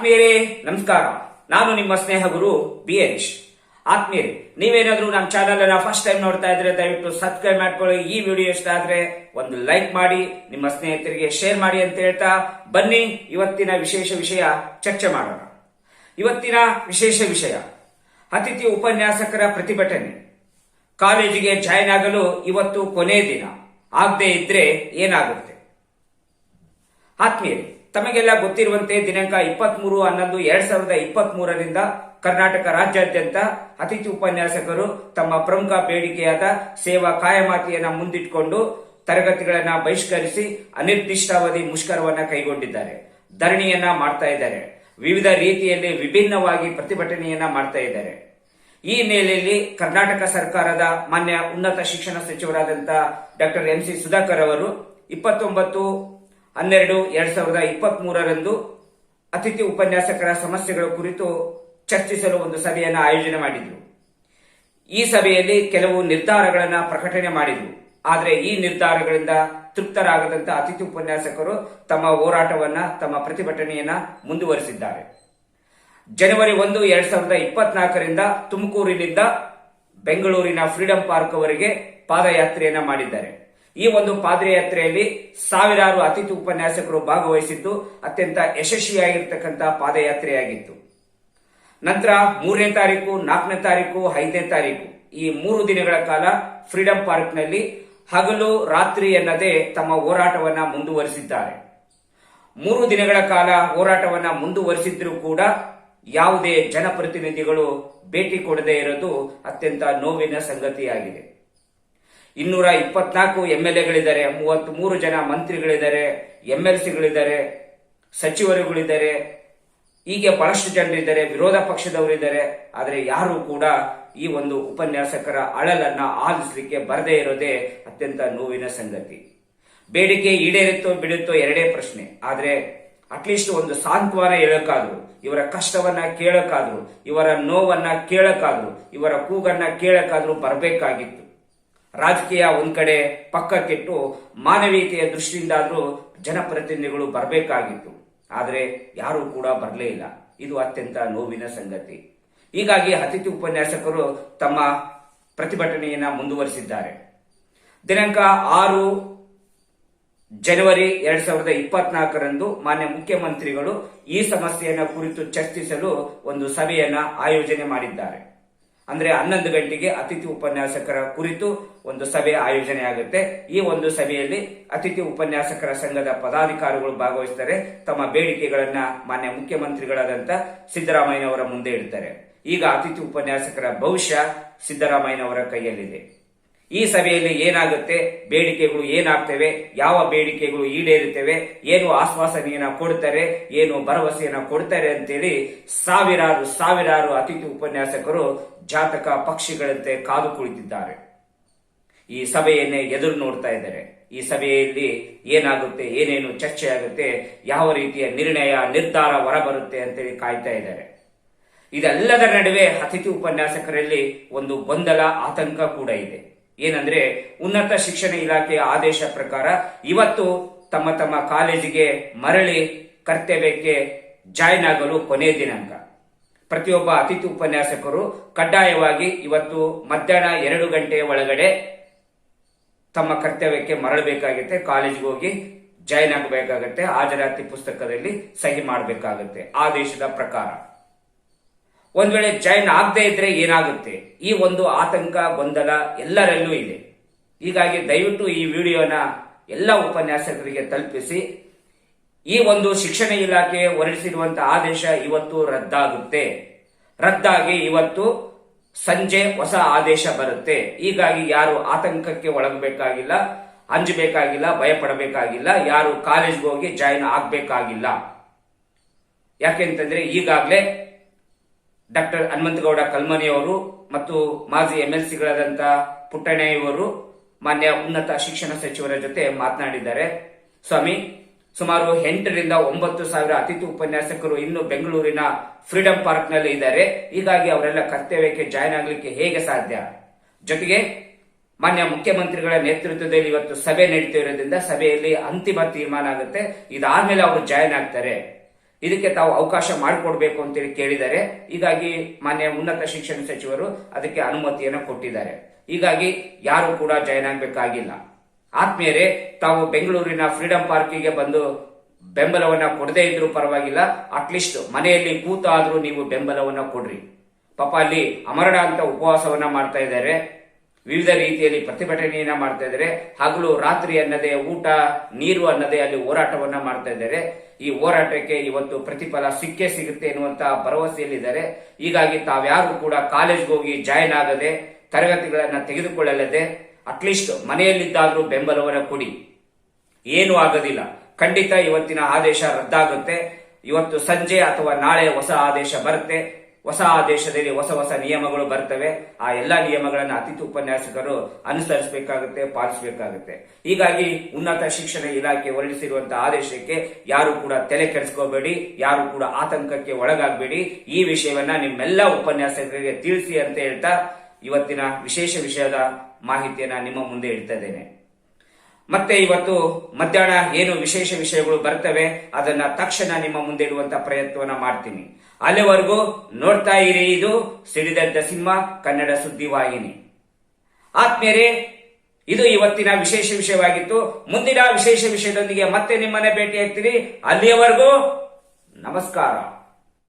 ಆತ್ಮೀಯರೇ, ನಮಸ್ಕಾರ. ನಾನು ನಿಮ್ಮ ಸ್ನೇಹ ಗುರು ಬಿ. ಎಚ್ ಆತ್ಮೀಯರೇ, ನೀವೇನಾದ್ರೂ ನಮ್ಮ ಚಾನಲ್ ಅನ್ನ ಫಸ್ಟ್ ಟೈಮ್ ನೋಡ್ತಾ ಇದ್ರೆ ದಯವಿಟ್ಟು ಸಬ್ಸ್ಕ್ರೈಬ್ ಮಾಡ್ಕೊಳ್ಳಿ. ಈ ವಿಡಿಯೋ ಇಷ್ಟ ಆದ್ರೆ ಒಂದು ಲೈಕ್ ಮಾಡಿ, ನಿಮ್ಮ ಸ್ನೇಹಿತರಿಗೆ ಶೇರ್ ಮಾಡಿ ಅಂತ ಹೇಳ್ತಾ ಬನ್ನಿ. ಇವತ್ತಿನ ವಿಶೇಷ ವಿಷಯ ಚರ್ಚೆ ಮಾಡೋಣ. ಇವತ್ತಿನ ವಿಶೇಷ ವಿಷಯ, ಅತಿಥಿ ಉಪನ್ಯಾಸಕರ ಪ್ರತಿಭಟನೆ. ಕಾಲೇಜಿಗೆ ಜಾಯಿನ್ ಆಗಲು ಇವತ್ತು ಕೊನೆ ದಿನ. ಆಗದೆ ಇದ್ರೆ ಏನಾಗುತ್ತೆ? ಆತ್ಮೀಯರೇ ತಮಗೆಲ್ಲ ಗೊತ್ತಿರುವಂತೆ ದಿನಾಂಕ ಇಪ್ಪತ್ಮೂರು ಹನ್ನೊಂದು ಎರಡ್ ಸಾವಿರದ ಇಪ್ಪತ್ತ್ ಮೂರರಿಂದ ಕರ್ನಾಟಕ ರಾಜ್ಯಾದ್ಯಂತ ಅತಿಥಿ ಉಪನ್ಯಾಸಕರು ತಮ್ಮ ಪ್ರಮುಖ ಬೇಡಿಕೆಯಾದ ಸೇವಾ ಕಾಯಮಾತಿಯನ್ನ ಮುಂದಿಟ್ಟುಕೊಂಡು ತರಗತಿಗಳನ್ನ ಬಹಿಷ್ಕರಿಸಿ ಅನಿರ್ದಿಷ್ಟಾವಧಿ ಮುಷ್ಕರವನ್ನ ಕೈಗೊಂಡಿದ್ದಾರೆ. ಧರಣಿಯನ್ನ ಮಾಡ್ತಾ ಇದ್ದಾರೆ. ವಿವಿಧ ರೀತಿಯಲ್ಲಿ ವಿಭಿನ್ನವಾಗಿ ಪ್ರತಿಭಟನೆಯನ್ನ ಮಾಡ್ತಾ ಇದ್ದಾರೆ. ಈ ಹಿನ್ನೆಲೆಯಲ್ಲಿ ಕರ್ನಾಟಕ ಸರ್ಕಾರದ ಮಾನ್ಯ ಉನ್ನತ ಶಿಕ್ಷಣ ಸಚಿವರಾದಂತಹ ಡಾಕ್ಟರ್ ಎಂ ಸಿ ಸುಧಾಕರ್ ಅವರು ಇಪ್ಪತ್ತೊಂಬತ್ತು ಹನ್ನೆರಡು ಎರಡ್ ಸಾವಿರದ ಇಪ್ಪತ್ತ್ ಮೂರರಂದು ಅತಿಥಿ ಉಪನ್ಯಾಸಕರ ಸಮಸ್ಯೆಗಳ ಕುರಿತು ಚರ್ಚಿಸಲು ಒಂದು ಸಭೆಯನ್ನು ಆಯೋಜನೆ ಮಾಡಿದ್ರು. ಈ ಸಭೆಯಲ್ಲಿ ಕೆಲವು ನಿರ್ಧಾರಗಳನ್ನು ಪ್ರಕಟಣೆ ಮಾಡಿದ್ರು. ಆದರೆ ಈ ನಿರ್ಧಾರಗಳಿಂದ ತೃಪ್ತರಾಗದಂತ ಅತಿಥಿ ಉಪನ್ಯಾಸಕರು ತಮ್ಮ ಹೋರಾಟವನ್ನ, ತಮ್ಮ ಪ್ರತಿಭಟನೆಯನ್ನ ಮುಂದುವರಿಸಿದ್ದಾರೆ. ಜನವರಿ ಒಂದು ಎರಡ್ ಸಾವಿರದ ಇಪ್ಪತ್ನಾಲ್ಕರಿಂದ ತುಮಕೂರಿನಿಂದ ಬೆಂಗಳೂರಿನ ಫ್ರೀಡಂ ಪಾರ್ಕ್ ಅವರಿಗೆ ಪಾದಯಾತ್ರೆಯನ್ನ ಮಾಡಿದ್ದಾರೆ. ಈ ಒಂದು ಪಾದಯಾತ್ರೆಯಲ್ಲಿ ಸಾವಿರಾರು ಅತಿಥಿ ಉಪನ್ಯಾಸಕರು ಭಾಗವಹಿಸಿದ್ದು, ಅತ್ಯಂತ ಯಶಸ್ವಿಯಾಗಿರ್ತಕ್ಕಂಥ ಪಾದಯಾತ್ರೆಯಾಗಿತ್ತು. ನಂತರ ಮೂರನೇ ತಾರೀಕು, ನಾಲ್ಕನೇ ತಾರೀಕು, ಐದನೇ ತಾರೀಕು, ಈ ಮೂರು ದಿನಗಳ ಕಾಲ ಫ್ರೀಡಂ ಪಾರ್ಕ್ನಲ್ಲಿ ಹಗಲು ರಾತ್ರಿ ಎನ್ನದೇ ತಮ್ಮ ಹೋರಾಟವನ್ನ ಮುಂದುವರಿಸಿದ್ದಾರೆ. ಮೂರು ದಿನಗಳ ಕಾಲ ಹೋರಾಟವನ್ನ ಮುಂದುವರಿಸಿದ್ರೂ ಕೂಡ ಯಾವುದೇ ಜನಪ್ರತಿನಿಧಿಗಳು ಭೇಟಿ ಕೊಡದೇ ಇರೋದು ಅತ್ಯಂತ ನೋವಿನ ಸಂಗತಿಯಾಗಿದೆ. ಇನ್ನೂರ ಇಪ್ಪತ್ನಾಲ್ಕು ಎಂ ಎಲ್ ಎಗಳಿದ್ದಾರೆ ಮೂವತ್ತ್ ಮೂರು ಜನ ಮಂತ್ರಿಗಳಿದ್ದಾರೆ ಎಂ ಎಲ್ ಸಿಗಳಿದ್ದಾರೆ ಸಚಿವರುಗಳಿದ್ದಾರೆ. ಹೀಗೆ ಬಹಳಷ್ಟು ಜನರಿದ್ದಾರೆ, ವಿರೋಧ ಪಕ್ಷದವರಿದ್ದಾರೆ. ಆದರೆ ಯಾರು ಕೂಡ ಈ ಒಂದು ಉಪನ್ಯಾಸಕರ ಅಳಲನ್ನ ಆಲಿಸಲಿಕ್ಕೆ ಬರದೇ ಇರೋದೇ ಅತ್ಯಂತ ನೋವಿನ ಸಂಗತಿ. ಬೇಡಿಕೆ ಈಡೇರುತ್ತೋ ಬಿಡುತ್ತೋ ಎರಡೇ ಪ್ರಶ್ನೆ. ಆದರೆ ಅಟ್ಲೀಸ್ಟ್ ಒಂದು ಸಾಂತ್ವನ ಹೇಳಕ್ಕಾದ್ರು, ಇವರ ಕಷ್ಟವನ್ನ ಕೇಳಕ್ಕಾದ್ರು, ಇವರ ನೋವನ್ನ ಕೇಳಕ್ಕಾದ್ರು, ಇವರ ಕೂಗನ್ನ ಕೇಳಕ್ಕಾದ್ರು ಬರಬೇಕಾಗಿತ್ತು. ರಾಜಕೀಯ ಒಂದ್ ಕಡೆ ಪಕ್ಕಕ್ಕಿಟ್ಟು ಮಾನವೀಯತೆಯ ದೃಷ್ಟಿಯಿಂದಾದ್ರೂ ಜನಪ್ರತಿನಿಧಿಗಳು ಬರಬೇಕಾಗಿತ್ತು. ಆದರೆ ಯಾರೂ ಕೂಡ ಬರಲೇ ಇಲ್ಲ. ಇದು ಅತ್ಯಂತ ನೋವಿನ ಸಂಗತಿ. ಹೀಗಾಗಿ ಅತಿಥಿ ಉಪನ್ಯಾಸಕರು ತಮ್ಮ ಪ್ರತಿಭಟನೆಯನ್ನ ಮುಂದುವರಿಸಿದ್ದಾರೆ. ದಿನಾಂಕ ಆರು ಜನವರಿ ಎರಡ್ ಸಾವಿರದ ಇಪ್ಪತ್ನಾಲ್ಕರಂದು ಮಾನ್ಯ ಮುಖ್ಯಮಂತ್ರಿಗಳು ಈ ಸಮಸ್ಯೆಯನ್ನ ಕುರಿತು ಚರ್ಚಿಸಲು ಒಂದು ಸಭೆಯನ್ನ ಆಯೋಜನೆ ಮಾಡಿದ್ದಾರೆ. ಅಂದ್ರೆ ಹನ್ನೊಂದು ಗಂಟೆಗೆ ಅತಿಥಿ ಉಪನ್ಯಾಸಕರ ಕುರಿತು ಒಂದು ಸಭೆ ಆಯೋಜನೆ ಆಗುತ್ತೆ ಈ ಒಂದು ಸಭೆಯಲ್ಲಿ ಅತಿಥಿ ಉಪನ್ಯಾಸಕರ ಸಂಘದ ಪದಾಧಿಕಾರಿಗಳು ಭಾಗವಹಿಸ್ತಾರೆ. ತಮ್ಮ ಬೇಡಿಕೆಗಳನ್ನ ಮಾನ್ಯ ಮುಖ್ಯಮಂತ್ರಿಗಳಾದಂತ ಸಿದ್ದರಾಮಯ್ಯನವರ ಮುಂದೆ ಇಡ್ತಾರೆ. ಈಗ ಅತಿಥಿ ಉಪನ್ಯಾಸಕರ ಭವಿಷ್ಯ ಸಿದ್ದರಾಮಯ್ಯನವರ ಕೈಯಲ್ಲಿದೆ. ಈ ಸಭೆಯಲ್ಲಿ ಏನಾಗುತ್ತೆ? ಬೇಡಿಕೆಗಳು ಏನಾಗ್ತವೆ? ಯಾವ ಬೇಡಿಕೆಗಳು ಈಡೇರುತ್ತವೆ? ಏನು ಆಶ್ವಾಸನೆಯನ್ನು ಕೊಡ್ತಾರೆ? ಏನು ಭರವಸೆಯನ್ನ ಕೊಡ್ತಾರೆ ಅಂತೇಳಿ ಸಾವಿರಾರು ಸಾವಿರಾರು ಅತಿಥಿ ಉಪನ್ಯಾಸಕರು ಜಾತಕ ಪಕ್ಷಿಗಳಂತೆ ಕಾದು ಕುಳಿತಿದ್ದಾರೆ. ಈ ಸಭೆಯನ್ನೇ ಎದುರು ನೋಡ್ತಾ ಇದ್ದಾರೆ. ಈ ಸಭೆಯಲ್ಲಿ ಏನಾಗುತ್ತೆ? ಏನೇನು ಚರ್ಚೆ ಆಗುತ್ತೆ? ಯಾವ ರೀತಿಯ ನಿರ್ಣಯ, ನಿರ್ಧಾರ ಹೊರಬರುತ್ತೆ ಅಂತೇಳಿ ಕಾಯ್ತಾ ಇದ್ದಾರೆ. ಇದೆಲ್ಲದರ ನಡುವೆ ಅತಿಥಿ ಉಪನ್ಯಾಸಕರಲ್ಲಿ ಒಂದು ಗೊಂದಲ, ಆತಂಕ ಕೂಡ ಇದೆ. ಏನಂದ್ರೆ ಉನ್ನತ ಶಿಕ್ಷಣ ಇಲಾಖೆಯ ಆದೇಶ ಪ್ರಕಾರ ಇವತ್ತು ತಮ್ಮ ತಮ್ಮ ಕಾಲೇಜಿಗೆ ಮರಳಿ ಕರ್ತವ್ಯಕ್ಕೆ ಜಾಯ್ನ್ ಆಗಲು ಕೊನೆ ದಿನಾಂಕ. ಪ್ರತಿಯೊಬ್ಬ ಅತಿಥಿ ಉಪನ್ಯಾಸಕರು ಕಡ್ಡಾಯವಾಗಿ ಇವತ್ತು ಮಧ್ಯಾಹ್ನ ಎರಡು ಗಂಟೆಯ ಒಳಗಡೆ ತಮ್ಮ ಕರ್ತವ್ಯಕ್ಕೆ ಮರಳಬೇಕಾಗುತ್ತೆ, ಕಾಲೇಜಿಗೆ ಹೋಗಿ ಜಾಯ್ನ್ ಆಗಬೇಕಾಗತ್ತೆ, ಹಾಜರಾತಿ ಪುಸ್ತಕದಲ್ಲಿ ಸಹಿ ಮಾಡಬೇಕಾಗತ್ತೆ. ಆದೇಶದ ಪ್ರಕಾರ. ಒಂದ್ ವೇಳೆ ಜಾಯಿನ್ ಆಗದೆ ಇದ್ರೆ ಏನಾಗುತ್ತೆ? ಈ ಒಂದು ಆತಂಕ, ಗೊಂದಲ ಎಲ್ಲರಲ್ಲೂ ಇದೆ. ಹೀಗಾಗಿ ದಯವಿಟ್ಟು ಈ ವಿಡಿಯೋನ ಎಲ್ಲ ಉಪನ್ಯಾಸಕರಿಗೆ ತಲುಪಿಸಿ. ಈ ಒಂದು ಶಿಕ್ಷಣ ಇಲಾಖೆ ಹೊರಡಿಸಿರುವಂತಹ ಆದೇಶ ಇವತ್ತು ರದ್ದಾಗುತ್ತೆ. ರದ್ದಾಗಿ ಇವತ್ತು ಸಂಜೆ ಹೊಸ ಆದೇಶ ಬರುತ್ತೆ. ಹೀಗಾಗಿ ಯಾರು ಆತಂಕಕ್ಕೆ ಒಳಗಬೇಕಾಗಿಲ್ಲ ಅಂಜಬೇಕಾಗಿಲ್ಲ, ಭಯಪಡಬೇಕಾಗಿಲ್ಲ, ಯಾರು ಕಾಲೇಜ್ಗೆ ಹೋಗಿ ಜಾಯಿನ್ ಆಗಬೇಕಾಗಿಲ್ಲ. ಯಾಕೆಂತಂದ್ರೆ ಈಗಾಗಲೇ ಡಾಕ್ಟರ್ ಹನುಮಂತಗೌಡ ಕಲ್ಮನಿ ಅವರು ಮತ್ತು ಮಾಜಿ ಎಂ ಎಲ್ ಇವರು ಮಾನ್ಯ ಉನ್ನತ ಶಿಕ್ಷಣ ಸಚಿವರ ಜೊತೆ ಮಾತನಾಡಿದ್ದಾರೆ. ಸ್ವಾಮಿ, ಸುಮಾರು ಎಂಟರಿಂದ ಒಂಬತ್ತು ಸಾವಿರ ಅತಿಥಿ ಉಪನ್ಯಾಸಕರು ಇನ್ನು ಬೆಂಗಳೂರಿನ ಫ್ರೀಡಂ ಪಾರ್ಕ್ನಲ್ಲಿ ಇದ್ದಾರೆ. ಹೀಗಾಗಿ ಅವರೆಲ್ಲ ಕರ್ತವ್ಯಕ್ಕೆ ಜಾಯ್ನ್ ಆಗಲಿಕ್ಕೆ ಹೇಗೆ ಸಾಧ್ಯ? ಜೊತೆಗೆ ಮಾನ್ಯ ಮುಖ್ಯಮಂತ್ರಿಗಳ ನೇತೃತ್ವದಲ್ಲಿ ಇವತ್ತು ಸಭೆ ನಡೀತಿರೋದ್ರಿಂದ ಸಭೆಯಲ್ಲಿ ಅಂತಿಮ ತೀರ್ಮಾನ ಆಗುತ್ತೆ. ಇದಾದ್ಮೇಲೆ ಅವರು ಜಾಯ್ನ್ ಆಗ್ತಾರೆ. ಇದಕ್ಕೆ ತಾವು ಅವಕಾಶ ಮಾಡಿಕೊಡ್ಬೇಕು ಅಂತೇಳಿ ಕೇಳಿದ್ದಾರೆ ಹೀಗಾಗಿ ಮಾನ್ಯ ಉನ್ನತ ಶಿಕ್ಷಣ ಸಚಿವರು ಅದಕ್ಕೆ ಅನುಮತಿಯನ್ನು ಕೊಟ್ಟಿದ್ದಾರೆ. ಹೀಗಾಗಿ ಯಾರು ಕೂಡ ಜಾಯ್ನ್ ಆಗಬೇಕಾಗಿಲ್ಲ. ಆತ್ಮೀಯರೇ, ತಾವು ಬೆಂಗಳೂರಿನ ಫ್ರೀಡಂ ಪಾರ್ಕಿಗೆ ಬಂದು ಬೆಂಬಲವನ್ನ ಕೊಡದೇ ಇದ್ರೂ ಪರವಾಗಿಲ್ಲ, ಅಟ್ಲೀಸ್ಟ್ ಮನೆಯಲ್ಲಿ ಕೂತಾದ್ರೂ ನೀವು ಬೆಂಬಲವನ್ನ ಕೊಡ್ರಿ. ಪಾಪ ಅಲ್ಲಿ ಅಮರಣ ಅಂತ ಉಪವಾಸವನ್ನ ಮಾಡ್ತಾ ಇದ್ದಾರೆ. ವಿವಿಧ ರೀತಿಯಲ್ಲಿ ಪ್ರತಿಭಟನೆಯನ್ನ ಮಾಡ್ತಾ ಇದ್ದಾರೆ. ಹಗಲು ರಾತ್ರಿ ಅನ್ನದೇ ಊಟ, ನೀರು ಅನ್ನದೇ ಅಲ್ಲಿ ಹೋರಾಟವನ್ನ ಮಾಡ್ತಾ ಇದ್ದಾರೆ. ಈ ಹೋರಾಟಕ್ಕೆ ಇವತ್ತು ಪ್ರತಿಫಲ ಸಿಕ್ಕೇ ಸಿಗುತ್ತೆ ಎನ್ನುವಂತಹ ಭರವಸೆಯಲ್ಲಿದ್ದಾರೆ. ಹೀಗಾಗಿ ತಾವ್ಯಾರು ಕೂಡ ಕಾಲೇಜ್ಗೆ ಹೋಗಿ ಜಾಯಿನ್ ಆಗದೆ, ತರಗತಿಗಳನ್ನ ತೆಗೆದುಕೊಳ್ಳಲದೆ ಅಟ್ಲೀಸ್ಟ್ ಮನೆಯಲ್ಲಿದ್ದಾದ್ರೂ ಬೆಂಬಲವನ್ನು ಕೊಡಿ. ಏನು ಆಗೋದಿಲ್ಲ. ಖಂಡಿತ ಇವತ್ತಿನ ಆದೇಶ ರದ್ದಾಗುತ್ತೆ. ಇವತ್ತು ಸಂಜೆ ಅಥವಾ ನಾಳೆ ಹೊಸ ಆದೇಶ ಬರುತ್ತೆ. ಹೊಸ ದೇಶದಲ್ಲಿ ಹೊಸ ಹೊಸ ನಿಯಮಗಳು ಬರ್ತವೆ. ಆ ಎಲ್ಲಾ ನಿಯಮಗಳನ್ನು ಅತಿಥಿ ಉಪನ್ಯಾಸಕರು ಅನುಸರಿಸಬೇಕಾಗುತ್ತೆ, ಪಾಲಿಸಬೇಕಾಗುತ್ತೆ. ಹೀಗಾಗಿ ಉನ್ನತ ಶಿಕ್ಷಣ ಇಲಾಖೆ ಹೊರಡಿಸಿರುವಂತಹ ಆದೇಶಕ್ಕೆ ಯಾರು ಕೂಡ ತಲೆ ಕೆಡಿಸ್ಕೋಬೇಡಿ, ಯಾರು ಕೂಡ ಆತಂಕಕ್ಕೆ ಒಳಗಾಗಬೇಡಿ. ಈ ವಿಷಯವನ್ನ ನಿಮ್ಮೆಲ್ಲ ಉಪನ್ಯಾಸಕರಿಗೆ ತಿಳಿಸಿ ಅಂತ ಹೇಳ್ತಾ ಇವತ್ತಿನ ವಿಶೇಷ ವಿಷಯದ ಮಾಹಿತಿಯನ್ನ ನಿಮ್ಮ ಮುಂದೆ ಇಡ್ತಾ ಇದ್ದೇನೆ. ಮತ್ತೆ ಇವತ್ತು ಮಧ್ಯಾಹ್ನ ಏನು ವಿಶೇಷ ವಿಷಯಗಳು ಬರ್ತವೆ, ಅದನ್ನ ತಕ್ಷಣ ನಿಮ್ಮ ಮುಂದೆ ಇಡುವಂತ ಪ್ರಯತ್ನವನ್ನ ಮಾಡ್ತೀನಿ. ಅಲ್ಲಿವರೆಗೂ ನೋಡ್ತಾ ಇರಿ, ಇದು ಸಿಡಿದಂತ ಸಿಂಹ ಕನ್ನಡ ಸುದ್ದಿವಾಹಿನಿ ಆತ್ಮೀಯರೇ, ಇದು ಇವತ್ತಿನ ವಿಶೇಷ ವಿಷಯವಾಗಿತ್ತು. ಮುಂದಿನ ವಿಶೇಷ ವಿಷಯದೊಂದಿಗೆ ಮತ್ತೆ ನಿಮ್ಮನ್ನ ಭೇಟಿ ಆಗ್ತೀನಿ ಅಲ್ಲಿಯವರೆಗೂ ನಮಸ್ಕಾರ.